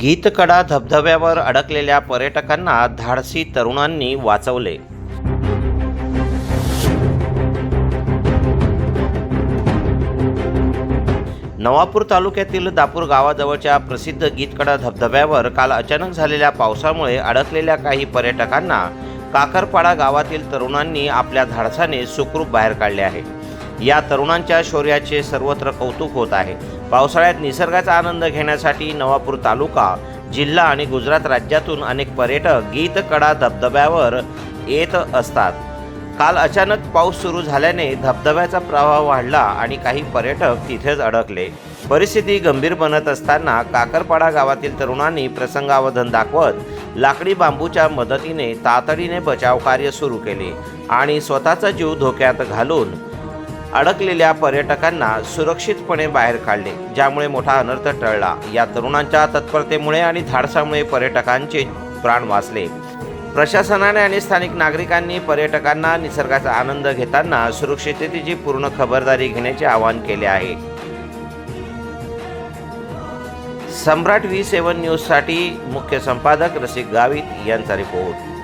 गीतकडा धबधब्यावर अडकलेल्या पर्यटकांना धाडसी तरुणांनी वाचवले. नवापूर तालुक्यातील दापूर गावाजवळच्या प्रसिद्ध गीतकडा धबधब्यावर काल अचानक झालेल्या पावसामुळे अडकलेल्या काही पर्यटकांना काकरपाडा गावातील तरुणांनी आपल्या धाडसाने सुखरूप बाहेर काढले आहे. या तरुणांच्या शौर्याचे सर्वत्र कौतुक होत आहे. पावसाळ्यात निसर्गाचा आनंद घेण्यासाठी नवापूर तालुका जिल्हा आणि गुजरात राज्यातून अनेक पर्यटक गीतकडा धबधब्यावर येत असतात. काल अचानक पाऊस सुरू झाल्याने धबधब्याचा प्रवाह वाढला आणि काही पर्यटक तिथेच अडकले. परिस्थिती गंभीर बनत असताना काकरपाडा गावातील तरुणांनी प्रसंगावधन दाखवत लाकडी बांबूच्या मदतीने तातडीने बचाव कार्य सुरू केले आणि स्वतःचा जीव धोक्यात घालून अडकलेल्या पर्यटकांना सुरक्षितपणे बाहेर काढले ज्यामुळे मोठा अनर्थ टळला. या तरुणांच्या तत्परतेमुळे आणि धाडसामुळे पर्यटकांचे प्राण वाचले. प्रशासनाने आणि स्थानिक नागरिकांनी पर्यटकांना निसर्गाचा आनंद घेताना सुरक्षिततेची पूर्ण खबरदारी घेण्याचे आवाहन केले आहे. सम्राट व्ही सेवन न्यूजसाठी मुख्य संपादक रसिक गावित यांचा रिपोर्ट.